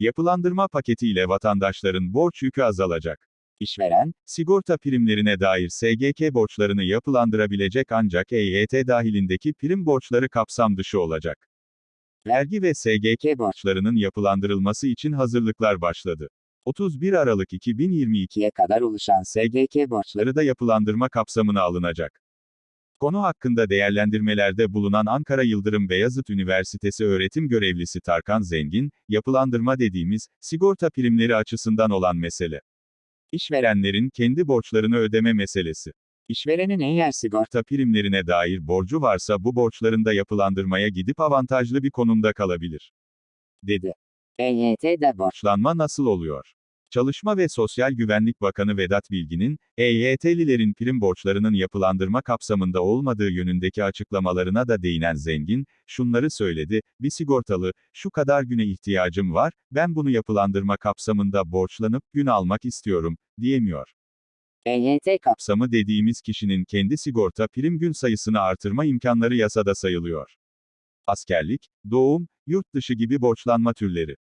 Yapılandırma paketiyle vatandaşların borç yükü azalacak. İşveren, Sigorta primlerine dair SGK borçlarını yapılandırabilecek ancak EYT dahilindeki prim borçları kapsam dışı olacak. Vergi ve SGK borçlarının yapılandırılması için hazırlıklar başladı. 31 Aralık 2022 2'ye kadar oluşan SGK borçları da yapılandırma kapsamına alınacak. Konu hakkında değerlendirmelerde bulunan Ankara Yıldırım Beyazıt Üniversitesi öğretim görevlisi Tarkan Zengin, yapılandırma dediğimiz, sigorta primleri açısından olan mesele. İşverenlerin kendi borçlarını ödeme meselesi. işverenin eğer sigorta primlerine dair borcu varsa bu borçların da yapılandırmaya gidip avantajlı bir konumda kalabilir. Dedi. EYT'de borç Borçlanma nasıl oluyor? Çalışma ve Sosyal Güvenlik Bakanı Vedat Bilgin'in, EYT'lilerin prim borçlarının yapılandırma kapsamında olmadığı yönündeki açıklamalarına da değinen Zengin, şunları söyledi, bir sigortalı, şu kadar güne ihtiyacım var, ben bunu yapılandırma kapsamında borçlanıp gün almak istiyorum, diyemiyor. EYT kapsamı dediğimiz kişinin kendi sigorta prim gün sayısını artırma imkanları yasada sayılıyor. Askerlik, doğum, yurt dışı gibi borçlanma türleri.